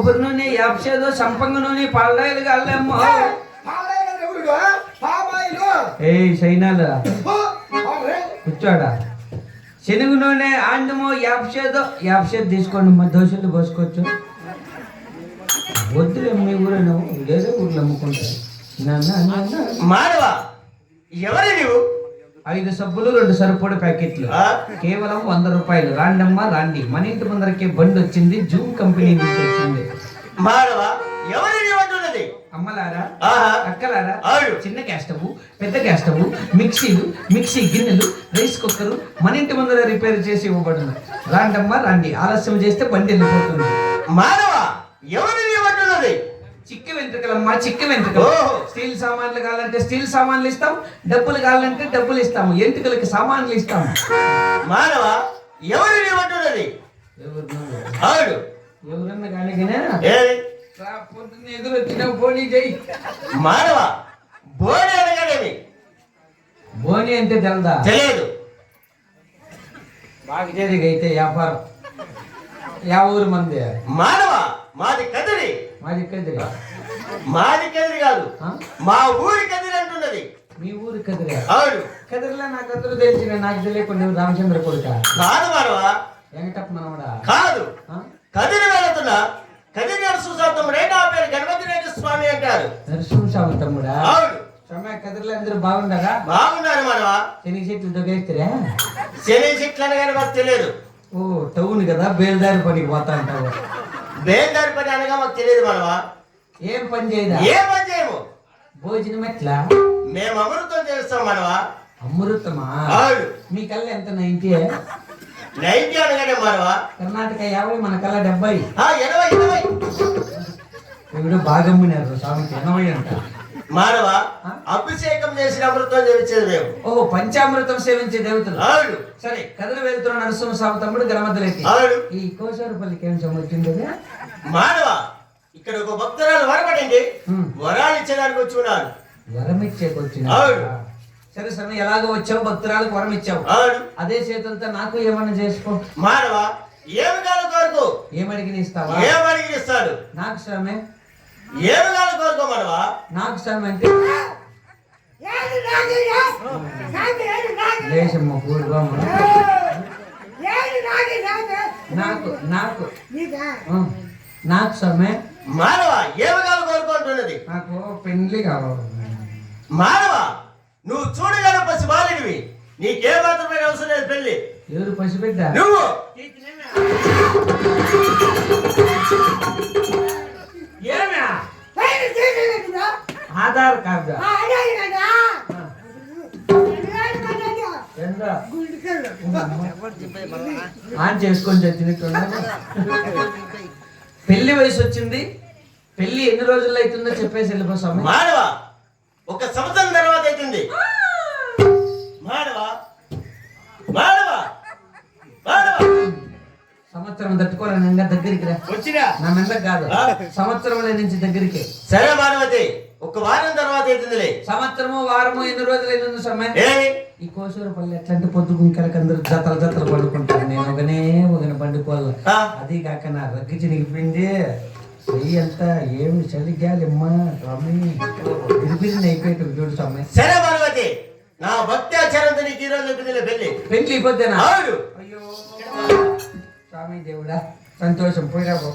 యాప్సేదో సంపంగ నూనె పళ్ళాయిలు కాళ్ళేమ్మో ఏ సైనాలు. కూర్చోడా. శనగ నూనె ఆండమో యాప్సేదో యాప్సేదో తీసుకోండి మా దోశలు పోసుకోవచ్చు. వద్దులే మీ ఊరే నువ్వు. వేరే ఊర్లో అమ్ముకుంటారు. నా, నా, నా, నా. మానవ ఎవరి నీవు? ఐదు సబ్బులు రెండు సరిపొడి ప్యాకెట్లు? కేవలం వంద రూపాయలు. రాండమ్మా రాండి. మన ఇంటి ముందరకే బండి వచ్చింది. జూమ్ కంపెనీ నుంచి వచ్చింది. అమ్మలారా అక్కలారా. చిన్న గ్యాస్ స్టవ్ పెద్ద గ్యాస్ స్టవ్ మిక్సీలు మిక్సీ గిన్నెలు రైస్ కుక్కర్ మన ఇంటి ముందర రిపేర్ చేసి ఇవ్వబడును. రాండమ్మా రాండి. ఆలస్యం చేస్తే బండి వెళ్ళిపోతుంది. మానవ ఎవరి వెంట్రుకలమ్మా చిక్క వెంట్రుకలు. స్టీల్ సామాన్లు కావాలంటే స్టీల్ సామాన్లు ఇస్తాం డబ్బులు కావాలంటే డబ్బులు ఇస్తాము ఎంటుకలకి సామాన్లు ఇస్తాము మానవ? ఎవరి ఎవరు అవును ఎవరన్నా కానీ పొద్దున్న ఎదురు వచ్చిన పోనీ చెయ్యి మానవ? బోడి అనగానేమి? బోని అంటే తెలదా? తెలియదు. బాగా జరిగి అయితే వ్యాపారం. యా ఊరు మంది? మానవ? మాది కదిరి. మాది కదిరి. మాది కదిరి కాదు. ఆ? మా ఊరి కదిరి అంటున్నది. మీ ఊరు కదిరి. అవును. కదిరిలో నాకు అందరూ తెలిసిన నాకు తెలియకుండా రామచంద్ర కొడుక. కాదు మానవ? వెంకటప్ప మనవడా? కాదు. ఆ? కదిరి వెళుతున్నా. కదిరి నరసింహతమ్ముడే నా పేరు గణపతి రెడ్డి స్వామి అంటారు. నరసింహస్వామి తమ్ముడా? అవును. సమయ కదిరిలో అందరూ బాగుండగా బాగున్నారు మానవ? శని చెట్లు దొగేస్తారా శని చెట్లు అనగానే మాకు తెలియదు. ఓ టౌన్ కదా బేల్దారి పనికి పోతా అంటావు బేల్దారి పని అనగా మాకు తెలియదు మానవ? ఏం పని చేయదా? ఏ పని చేయము? భోజనం ఎట్లా? మేము అమృతం చేస్తాం మానవ. అమృతమా? మీ కళ్ళ ఎంత నైన్టీ నైన్టీ అనగానే మానవ. కర్ణాటక యాభై మన కళ్ళ డెబ్బై. ఎనభై ఎనభై. ఇప్పుడు బాగా అమ్మినారు స్వామికి ఎనభై అంట. మానవ అభిషేకం చేసిన అమృతం చేయించేది మేము. ఓ పంచామృతం సేవించే దేవతలు. సరే కథలు వెళ్తున్న నరసింహస్వామి తమ్ముడు గణమద్దలెత్తి అవును. ఈ కోసారుపల్లికి ఏం సంబంధించింది? మానవ ఇక్కడ ఒక భక్తురాలు వరపడింది హ్మ్. వరాలు ఇచ్చేదానికి వచ్చి ఉన్నారు వరం ఇచ్చేకొచ్చిన అవును. సరే సరే ఎలాగో వచ్చావు? భక్తురాలకు వరం ఇచ్చావు అదే చేతులతో నాకు ఏమన్నా చేసుకో. మానవ ఏమి కాదు కోరుకో. ఏమడిగిన ఇస్తావా? ఏమడిగి ఇస్తాడు. నాకు శ్రమే. ఏమి కాదు కోరుకో మానవ. నాకు శ్రమ అంటే. పూర్వం. నాకు నాకు. నీకా? శ్రమే. మానవ ఏమి కాదు కోరుకో అంటున్నది నాకు పెళ్ళి కావాలి మానవ నువ్వు చూడగల పసి బాలిడివి నీకే మాత్రమే అవసరం లేదు పెళ్ళి ఎవరు పసిబిడ్డ? నువ్వు. ఏమే? ఆధార్ కార్డు. ఆన్ చేసుకొని చచ్చినట్టు పెళ్ళి వయసు వచ్చింది. పెళ్ళి ఎన్ని రోజుల్లో అవుతుందో చెప్పేసి వెళ్ళిపో స్వామి. మానవ ఒక సంవత్సరం తర్వాత అవుతుంది. సంవత్సరం తట్టుకోలేను ఇంకా దగ్గరికి రా. వచ్చిరా నా మెందకు కాదు. సంవత్సరం నుంచి దగ్గరికి. సరే మానవతి ఒక వారం తర్వాత అవుతుందిలే. సంవత్సరము వారము ఎన్ని రోజులు అయింది సమయం ఈ కోసూరుపల్లి ఎట్లాంటి పొద్దు గుంకెలకి అందరూ జతలు జతలు పడుకుంటారు. నేను ఒకనే ఒకని పండుకోవాలి. అది కాక నా రగ్గి చినిగిపోయింది. చెయ్యి అంతా ఏమి చలి గాలిమ్మా స్వామి విరిపిరిని అయిపోయేట్టు చూడు స్వామి. సరే మానవతి నా భక్తి ఆచారంతో నీకు ఈ రోజు అవుతుందిలే పెళ్ళి పెళ్ళి అవును. అయ్యో. స్వామి దేవుడా సంతోషం. పోయిరా పో.